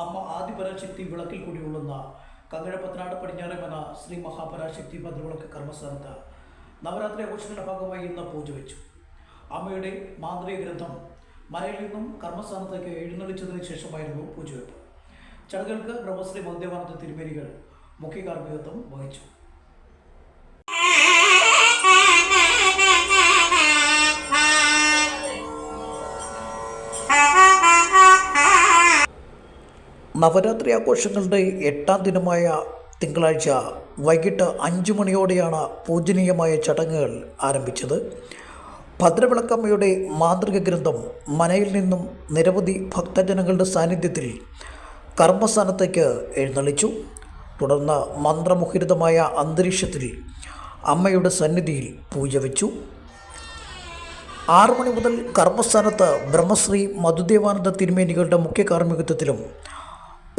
അമ്മ ആദിപരാശക്തി വിളക്കിൽ കൂടിയുള്ളുന്ന കങ്ങഴപ്പത്തനാട് പടിഞ്ഞാറേമന ശ്രീ മഹാപരാശക്തി ഭദ്രവിളക്ക് കർമ്മസ്ഥാനത്ത് നവരാത്രി ആഘോഷങ്ങളുടെ ഭാഗമായി ഇന്ന് പൂജ വെച്ചു. അമ്മയുടെ മാന്ത്രിക ഗ്രന്ഥം മലയിൽ നിന്നും കർമ്മസ്ഥാനത്തേക്ക് എഴുന്നള്ളിച്ചതിന് ശേഷമായിരുന്നു പൂജവെപ്പ് ചടങ്ങുകൾക്ക് ബ്രഹ്മശ്രീ മഹദേവാനന്ദ തിരുമേനികൾ മുഖ്യ കാർമ്മികത്വം വഹിച്ചു. നവരാത്രി ആഘോഷങ്ങളുടെ എട്ടാം ദിനമായ തിങ്കളാഴ്ച വൈകിട്ട് അഞ്ചു മണിയോടെയാണ് പൂജനീയമായ ചടങ്ങുകൾ ആരംഭിച്ചത്. ഭദ്രവിളക്കമ്മയുടെ മാതൃക ഗ്രന്ഥം മനയിൽ നിന്നും നിരവധി ഭക്തജനങ്ങളുടെ സാന്നിധ്യത്തിൽ കർമ്മസ്ഥാനത്തേക്ക് എഴുന്നള്ളിച്ചു. തുടർന്ന് മന്ത്രമുഖരിതമായ അന്തരീക്ഷത്തിൽ അമ്മയുടെ സന്നിധിയിൽ പൂജ വെച്ചു. ആറു മണി മുതൽ കർമ്മസ്ഥാനത്ത് ബ്രഹ്മശ്രീ മധുദേവാനന്ദ തിരുമേനികളുടെ മുഖ്യ കാർമ്മികത്വത്തിലും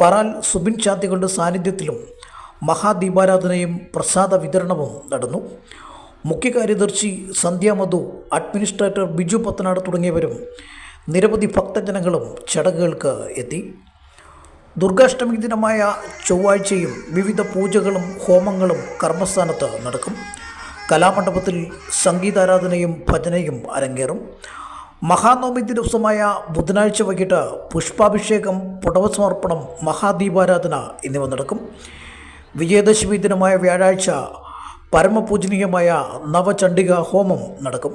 പറാൽ സുബിൻ ചാത്തികളുടെ സാന്നിധ്യത്തിലും മഹാദീപാരാധനയും പ്രസാദ വിതരണവും നടന്നു. മുഖ്യ കാര്യദർശി സന്ധ്യ മധു അഡ്മിനിസ്ട്രേറ്റർ ബിജു പത്തനാട് തുടങ്ങിയവരും നിരവധി ഭക്തജനങ്ങളും ചടങ്ങുകൾക്ക് എത്തി. ദുർഗാഷ്ടമി ദിനമായ ചൊവ്വാഴ്ചയും വിവിധ പൂജകളും ഹോമങ്ങളും കർമ്മസ്ഥാനത്ത് നടക്കും. കലാമണ്ഡപത്തിൽ സംഗീതാരാധനയും ഭജനയും അരങ്ങേറും. മഹാനവമി ദിവസമായ ബുധനാഴ്ച വൈകിട്ട് പുഷ്പാഭിഷേകം പുടവ സമർപ്പണം മഹാദീപാരാധന എന്നിവ നടക്കും. വിജയദശമി ദിനമായ വ്യാഴാഴ്ച പരമപൂജനീയമായ നവചണ്ഡിക ഹോമം നടക്കും.